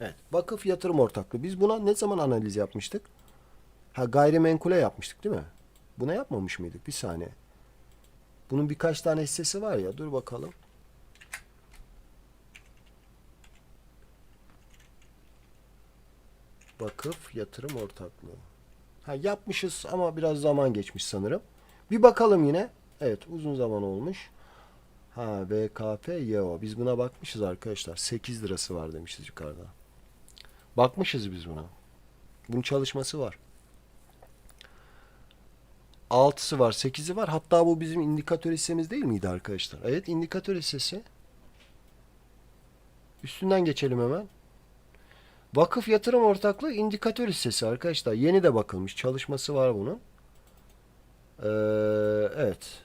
Evet. Vakıf yatırım ortaklığı. Biz buna ne zaman analiz yapmıştık? Ha gayrimenkule yapmıştık değil mi? Buna yapmamış mıydık? Bir saniye. Bunun birkaç tane hissesi var ya. Dur bakalım. Vakıf yatırım ortaklığı. Ha yapmışız ama biraz zaman geçmiş sanırım. Bir bakalım yine. Evet uzun zaman olmuş. Ha VKP YO. Biz buna bakmışız arkadaşlar. 8 lirası var demişiz yukarıda. Bakmışız biz buna. Bunun çalışması var. 6'sı var, 8'i var. Hatta bu bizim indikatör hissemiz değil miydi arkadaşlar? Evet, indikatör hissesi. Üstünden geçelim hemen. Vakıf yatırım ortaklığı indikatör hissesi arkadaşlar. Yeni de bakılmış. Çalışması var bunun. Ee, evet.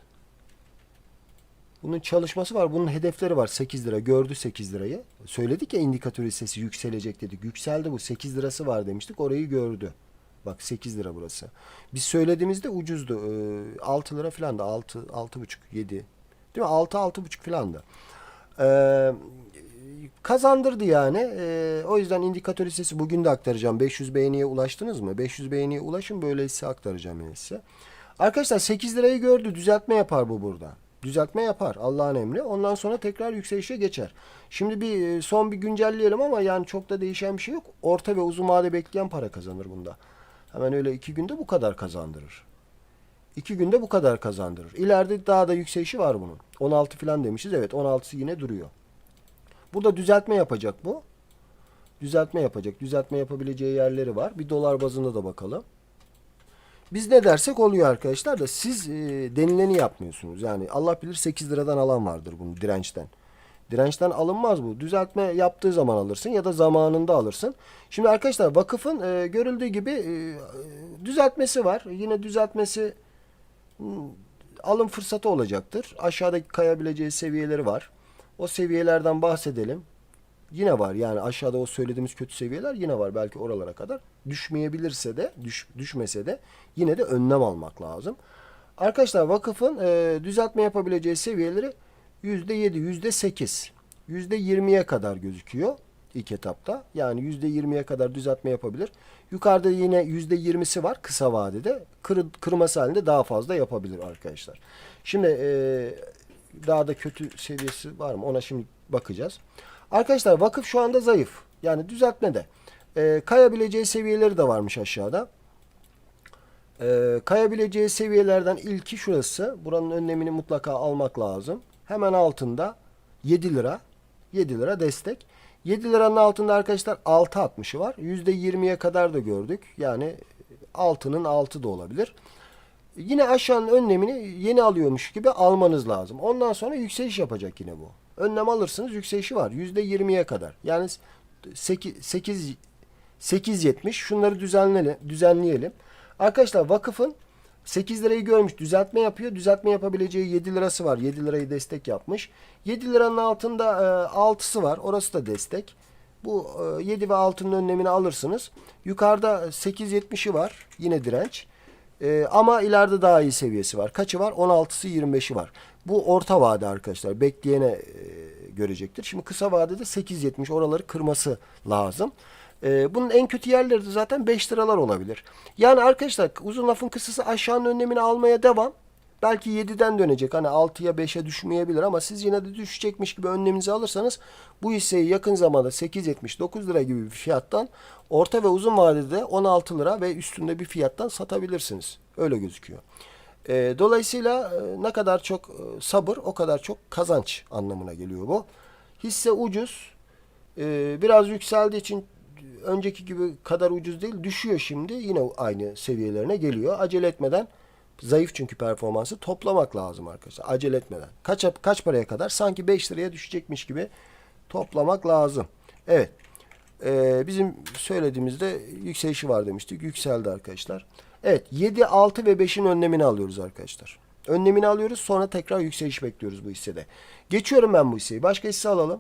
Bunun çalışması var. Bunun hedefleri var. 8 lira. Gördü 8 lirayı. Söyledik ya indikatör hissesi yükselecek dedik. Yükseldi bu. 8 lirası var demiştik. Orayı gördü. Bak 8 lira burası. Biz söylediğimizde ucuzdu. Ee, 6 lira falan da 6 6,5 7. Değil mi? 6 6,5 falan da. Ee, kazandırdı yani. Ee, o yüzden indikatör hissesi bugün de aktaracağım. 500 beğeniye ulaştınız mı? 500 beğeniye ulaşın böyle hisse aktaracağım size. Arkadaşlar 8 lirayı gördü. Düzeltme yapar bu burada. Düzeltme yapar Allah'ın emri. Ondan sonra tekrar yükselişe geçer. Şimdi bir e, son bir güncelleyelim ama yani çok da değişen bir şey yok. Orta ve uzun vade bekleyen para kazanır bunda. Hemen öyle iki günde bu kadar kazandırır. İki günde bu kadar kazandırır. İleride daha da yükselişi var bunun. 16 falan demişiz. Evet 16'sı yine duruyor. Burada düzeltme yapacak bu. Düzeltme yapacak. Düzeltme yapabileceği yerleri var. Bir dolar bazında da bakalım. Biz ne dersek oluyor arkadaşlar da siz e, denileni yapmıyorsunuz. Yani Allah bilir 8 liradan alan vardır bunu dirençten. Dirençten alınmaz bu. Düzeltme yaptığı zaman alırsın ya da zamanında alırsın. Şimdi arkadaşlar vakıfın e, görüldüğü gibi e, düzeltmesi var. Yine düzeltmesi hmm, alım fırsatı olacaktır. Aşağıdaki kayabileceği seviyeleri var. O seviyelerden bahsedelim. Yine var yani aşağıda o söylediğimiz kötü seviyeler yine var belki oralara kadar. Düşmeyebilirse de düş, düşmese de yine de önlem almak lazım. Arkadaşlar vakıfın e, düzeltme yapabileceği seviyeleri %7, %8, %20'ye kadar gözüküyor ilk etapta. Yani %20'ye kadar düzeltme yapabilir. Yukarıda yine %20'si var kısa vadede. Kır, kırması halinde daha fazla yapabilir arkadaşlar. Şimdi e, daha da kötü seviyesi var mı ona şimdi bakacağız. Arkadaşlar vakıf şu anda zayıf. Yani düzeltmede. E, kayabileceği seviyeleri de varmış aşağıda. E, kayabileceği seviyelerden ilki şurası. Buranın önlemini mutlaka almak lazım. Hemen altında 7 lira. 7 lira destek. 7 liranın altında arkadaşlar 6.60'ı var. %20'ye kadar da gördük. Yani altının altı da olabilir. Yine aşağının önlemini yeni alıyormuş gibi almanız lazım. Ondan sonra yükseliş yapacak yine bu. Önlem alırsınız yükselişi var. %20'ye kadar. Yani 8, 8 8.70 şunları düzenleyelim, düzenleyelim. Arkadaşlar vakıfın 8 lirayı görmüş düzeltme yapıyor. Düzeltme yapabileceği 7 lirası var. 7 lirayı destek yapmış. 7 liranın altında e, 6'sı var. Orası da destek. Bu e, 7 ve 6'nın önlemini alırsınız. Yukarıda 8.70'i var. Yine direnç. E, ama ileride daha iyi seviyesi var. Kaçı var? 16'sı 25'i var. Bu orta vade arkadaşlar. Bekleyene görecektir. Şimdi kısa vadede 8.70 oraları kırması lazım. E, bunun en kötü yerleri de zaten 5 liralar olabilir. Yani arkadaşlar uzun lafın kısası aşağının önlemini almaya devam. Belki 7'den dönecek. Hani 6'ya 5'e düşmeyebilir ama siz yine de düşecekmiş gibi önleminizi alırsanız bu hisseyi yakın zamanda 8.79 lira gibi bir fiyattan orta ve uzun vadede 16 lira ve üstünde bir fiyattan satabilirsiniz. Öyle gözüküyor. E, dolayısıyla e, ne kadar çok e, sabır o kadar çok kazanç anlamına geliyor bu. Hisse ucuz. E, biraz yükseldiği için önceki gibi kadar ucuz değil. Düşüyor şimdi. Yine aynı seviyelerine geliyor. Acele etmeden zayıf çünkü performansı toplamak lazım arkadaşlar. Acele etmeden. Kaç kaç paraya kadar? Sanki 5 liraya düşecekmiş gibi toplamak lazım. Evet. Ee, bizim söylediğimizde yükselişi var demiştik. Yükseldi arkadaşlar. Evet 7, 6 ve 5'in önlemini alıyoruz arkadaşlar. Önlemini alıyoruz sonra tekrar yükseliş bekliyoruz bu hissede. Geçiyorum ben bu hisseyi. Başka hisse alalım.